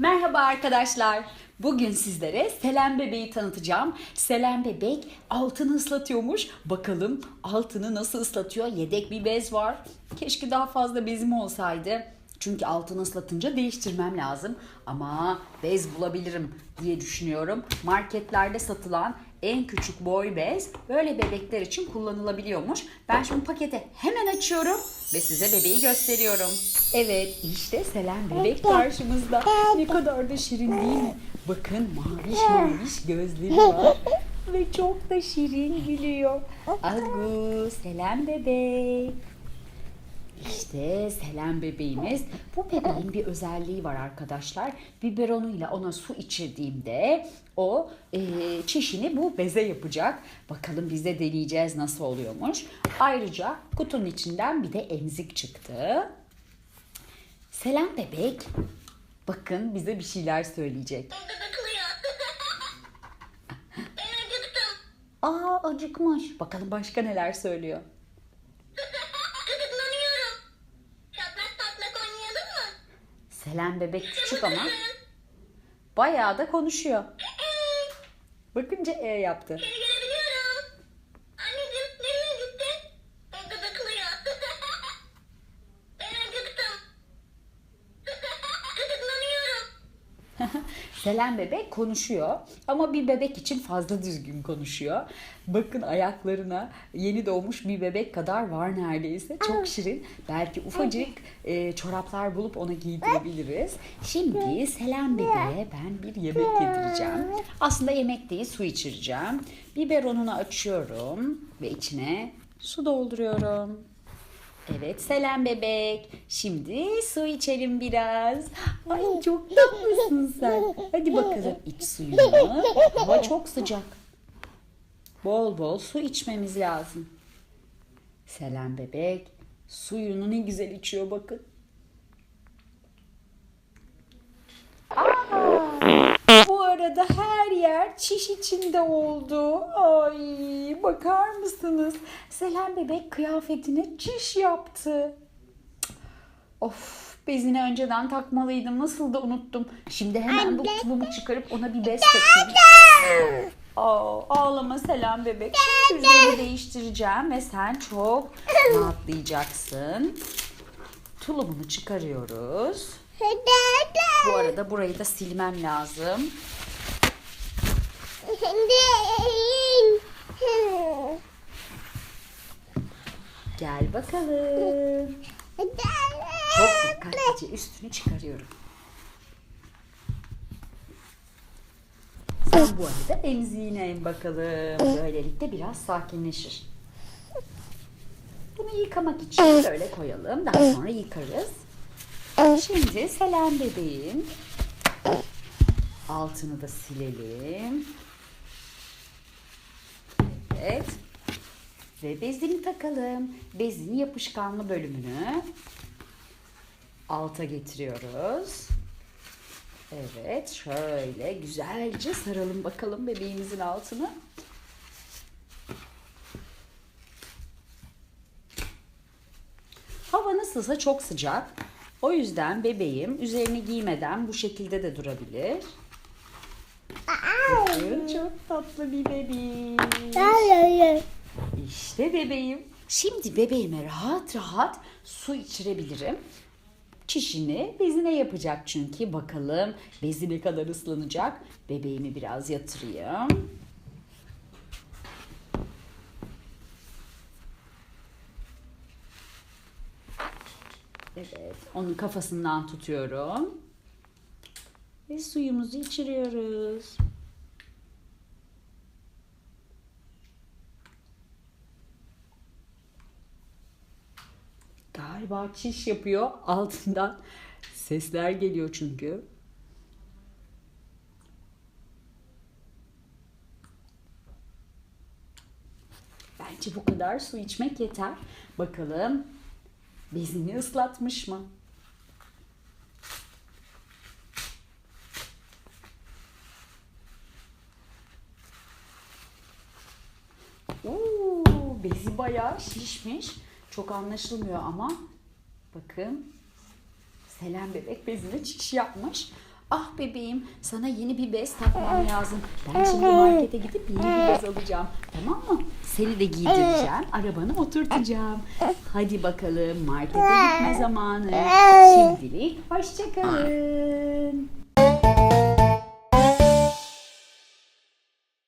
Merhaba arkadaşlar. Bugün sizlere Selen bebeği tanıtacağım. Selen bebek altını ıslatıyormuş. Bakalım altını nasıl ıslatıyor? Yedek bir bez var. Keşke daha fazla bezim olsaydı. Çünkü altını ıslatınca değiştirmem lazım. Ama bez bulabilirim diye düşünüyorum. Marketlerde satılan en küçük boy bez böyle bebekler için kullanılabiliyormuş. Ben şimdi paketi hemen açıyorum ve size bebeği gösteriyorum. Evet işte Selen bebek karşımızda. Ne kadar da şirin değil mi? Bakın maviş maviş gözleri var. Ve çok da şirin gülüyor. Agu Selen bebek. İşte Selen bebeğimiz. Bu bebeğin bir özelliği var arkadaşlar. Biberonuyla ona su içirdiğimde o e, çişini bu beze yapacak. Bakalım biz de deneyeceğiz nasıl oluyormuş. Ayrıca kutunun içinden bir de emzik çıktı. Selen bebek bakın bize bir şeyler söyleyecek. Aa acıkmış. Bakalım başka neler söylüyor. Selen bebek küçük ama bayağı da konuşuyor. Bakınca E yaptı. Selen bebek konuşuyor ama bir bebek için fazla düzgün konuşuyor. Bakın ayaklarına yeni doğmuş bir bebek kadar var neredeyse. Çok şirin. Belki ufacık e, çoraplar bulup ona giydirebiliriz. Şimdi Selen bebeğe ben bir yemek yedireceğim. Aslında yemek değil su içireceğim. Biberonunu açıyorum ve içine su dolduruyorum. Evet Selen bebek. Şimdi su içelim biraz. Ay çok tatlısın sen. Hadi bakalım iç suyunu. Hava çok sıcak. Bol bol su içmemiz lazım. Selen bebek suyunu ne güzel içiyor bakın. Aa, bu arada her yer çiş içinde oldu. Ay bakar mısınız? Selen bebek kıyafetine çiş yaptı. Cık, Of bezini önceden takmalıydım. Nasıl da unuttum. Şimdi hemen bu tulumu çıkarıp ona bir bez takayım. Aa, ağlama Selen bebek. Şimdi üzerini değiştireceğim ve sen çok rahatlayacaksın. Tulumunu çıkarıyoruz. Bu arada burayı da silmem lazım. Gel bakalım. Çok dikkatlice üstünü çıkarıyorum. Sen bu arada emziğine in bakalım. Böylelikle biraz sakinleşir. Bunu yıkamak için böyle koyalım. Daha sonra yıkarız. Şimdi Selen bebeğin altını da silelim. Evet. Ve bezini takalım. Bezin yapışkanlı bölümünü alta getiriyoruz. Evet, şöyle güzelce saralım bakalım bebeğimizin altını. Hava nasılsa çok sıcak. O yüzden bebeğim üzerini giymeden bu şekilde de durabilir. Bakın çok tatlı bir bebeğim. İşte bebeğim. Şimdi bebeğime rahat rahat su içirebilirim. Çişini bezine yapacak çünkü. Bakalım bezi ne kadar ıslanacak. Bebeğimi biraz yatırayım. Evet, onun kafasından tutuyorum. Ve suyumuzu içiriyoruz. Galiba yapıyor. Altından sesler geliyor çünkü. Bence bu kadar su içmek yeter. Bakalım bezini ıslatmış mı? Oo, bezi bayağı şişmiş. Çok anlaşılmıyor ama bakın Selen bebek bezine çiş yapmış. Ah bebeğim sana yeni bir bez takmam lazım. Ben şimdi markete gidip yeni bir bez alacağım. Tamam mı? Seni de giydireceğim. Arabana oturtacağım. Hadi bakalım markete gitme zamanı. Şimdilik hoşçakalın.